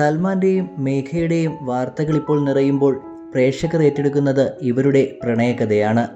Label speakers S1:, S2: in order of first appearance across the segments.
S1: സൽമാന്റെയും മേഘയുടെയും വാർത്തകൾ ഇപ്പോൾ നിറയുമ്പോൾ പ്രേക്ഷകർ ഏറ്റെടുക്കുന്നത് ഇവരുടെ പ്രണയകഥയാണ്.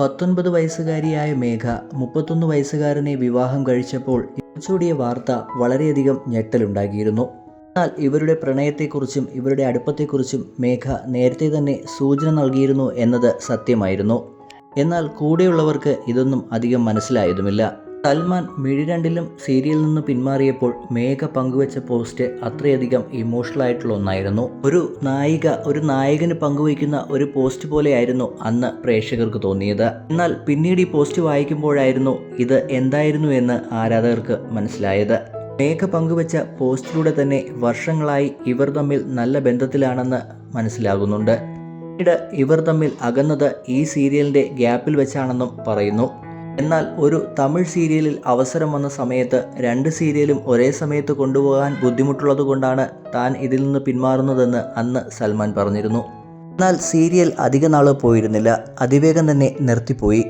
S1: പത്തൊൻപത് വയസ്സുകാരിയായ മേഘ മുപ്പത്തൊന്ന് വയസ്സുകാരനെ വിവാഹം കഴിച്ചപ്പോൾ ചൂടിയ വാർത്ത വളരെയധികം ഞെട്ടലുണ്ടാക്കിയിരുന്നു. എന്നാൽ ഇവരുടെ പ്രണയത്തെക്കുറിച്ചും ഇവരുടെ അടുപ്പത്തെക്കുറിച്ചും മേഘ നേരത്തെ തന്നെ സൂചന നൽകിയിരുന്നു എന്നത് സത്യമായിരുന്നു. എന്നാൽ കൂടെയുള്ളവർക്ക് ഇതൊന്നും അധികം മനസ്സിലായതുമില്ല. സൽമാൻ മിഴിരണ്ടിലും സീരിയലിൽ നിന്ന് പിന്മാറിയപ്പോൾ മേഘ പങ്കുവെച്ച പോസ്റ്റ് അത്രയധികം ഇമോഷണൽ ആയിട്ടുള്ള ഒന്നായിരുന്നു. ഒരു നായിക ഒരു നായകന് പങ്കുവയ്ക്കുന്ന ഒരു പോസ്റ്റ് പോലെയായിരുന്നു അന്ന് പ്രേക്ഷകർക്ക് തോന്നിയത്. എന്നാൽ പിന്നീട് ഈ പോസ്റ്റ് വായിക്കുമ്പോഴായിരുന്നു ഇത് എന്തായിരുന്നു എന്ന് ആരാധകർക്ക് മനസ്സിലായത്. മേഘ പങ്കുവച്ച പോസ്റ്റിലൂടെ തന്നെ വർഷങ്ങളായി ഇവർ തമ്മിൽ നല്ല ബന്ധത്തിലാണെന്ന് മനസ്സിലാകുന്നുണ്ട്. പിന്നീട് ഇവർ തമ്മിൽ അകന്നത് ഈ സീരിയലിന്റെ ഗ്യാപ്പിൽ വെച്ചാണെന്നും പറയുന്നു. എന്നാൽ ഒരു തമിഴ് സീരിയലിൽ അവസരം വന്ന സമയത്ത് രണ്ട് സീരിയലും ഒരേ സമയത്ത് കൊണ്ടുപോകാൻ ബുദ്ധിമുട്ടുള്ളത് കൊണ്ടാണ് താൻ ഇതിൽ നിന്ന് പിന്മാറുന്നതെന്ന് അന്ന് സൽമാൻ പറഞ്ഞിരുന്നു. എന്നാൽ സീരിയൽ അധിക നാൾ പോയിരുന്നില്ല. അതിവേഗം തന്നെ നിർത്തിപ്പോയി.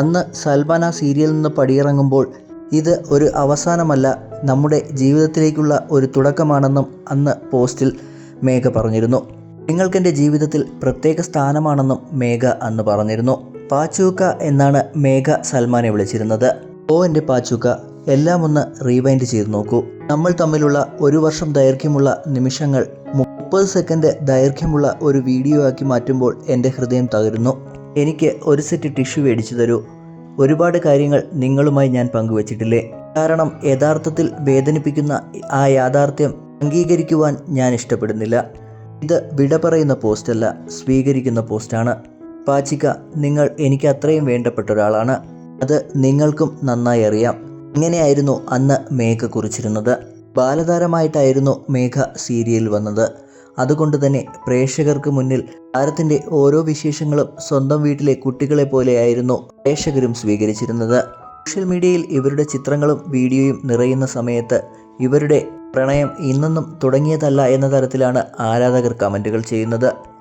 S1: അന്ന് സൽമാൻ ആ സീരിയലിൽ നിന്ന് പടിയിറങ്ങുമ്പോൾ ഇത് ഒരു അവസാനമല്ല നമ്മുടെ ജീവിതത്തിലേക്കുള്ള ഒരു തുടക്കമാണെന്നും അന്ന് പോസ്റ്റിൽ മേഘ പറഞ്ഞിരുന്നു. നിങ്ങൾക്കെന്റെ ജീവിതത്തിൽ പ്രത്യേക സ്ഥാനമാണെന്നും മേഘ അന്ന് പറഞ്ഞിരുന്നു. പാച്ചൂക്ക എന്നാണ് മേഘ സൽമാനെ വിളിച്ചിരുന്നത്. ഓ എന്റെ പാച്ചൂക്ക എല്ലാം ഒന്ന് റീവൈൻഡ് ചെയ്ത് നോക്കൂ. നമ്മൾ തമ്മിലുള്ള ഒരു വർഷം ദൈർഘ്യമുള്ള നിമിഷങ്ങൾ മുപ്പത് സെക്കൻഡ് ദൈർഘ്യമുള്ള ഒരു വീഡിയോ ആക്കി മാറ്റുമ്പോൾ എന്റെ ഹൃദയം തകരുന്നു. എനിക്ക് ഒരു സെറ്റ് ടിഷ്യൂ മേടിച്ചു തരൂ. ഒരുപാട് കാര്യങ്ങൾ നിങ്ങളുമായി ഞാൻ പങ്കുവച്ചിട്ടില്ലേ? കാരണം യഥാർത്ഥത്തിൽ വേദനിപ്പിക്കുന്ന ആ യാഥാർത്ഥ്യം അംഗീകരിക്കുവാൻ ഞാൻ ഇഷ്ടപ്പെടുന്നില്ല. ഇത് വിട പറയുന്ന പോസ്റ്റല്ല സ്വീകരിക്കുന്ന പോസ്റ്റാണ് പാച്ചിക്ക നിങ്ങൾ എനിക്ക് അത്രയും വേണ്ടപ്പെട്ട ഒരാളാണ്. അത് നിങ്ങൾക്കും നന്നായി അറിയാം. ഇങ്ങനെയായിരുന്നു അന്ന് മേഘ കുറിച്ചിരുന്നത്. ബാലതാരമായിട്ടായിരുന്നു മേഘ സീരിയൽ വന്നത്. അതുകൊണ്ട് തന്നെ പ്രേക്ഷകർക്ക് മുന്നിൽ താരത്തിന്റെ ഓരോ വിശേഷങ്ങളും സ്വന്തം വീട്ടിലെ കുട്ടികളെ പോലെയായിരുന്നു പ്രേക്ഷകരും സ്വീകരിച്ചിരുന്നത്. സോഷ്യൽ മീഡിയയിൽ ഇവരുടെ ചിത്രങ്ങളും വീഡിയോയും നിറയുന്ന സമയത്ത് ഇവരുടെ പ്രണയം ഇന്നൊന്നും തുടങ്ങിയതല്ല എന്ന തരത്തിലാണ് ആരാധകർ കമന്റുകൾ ചെയ്യുന്നത്.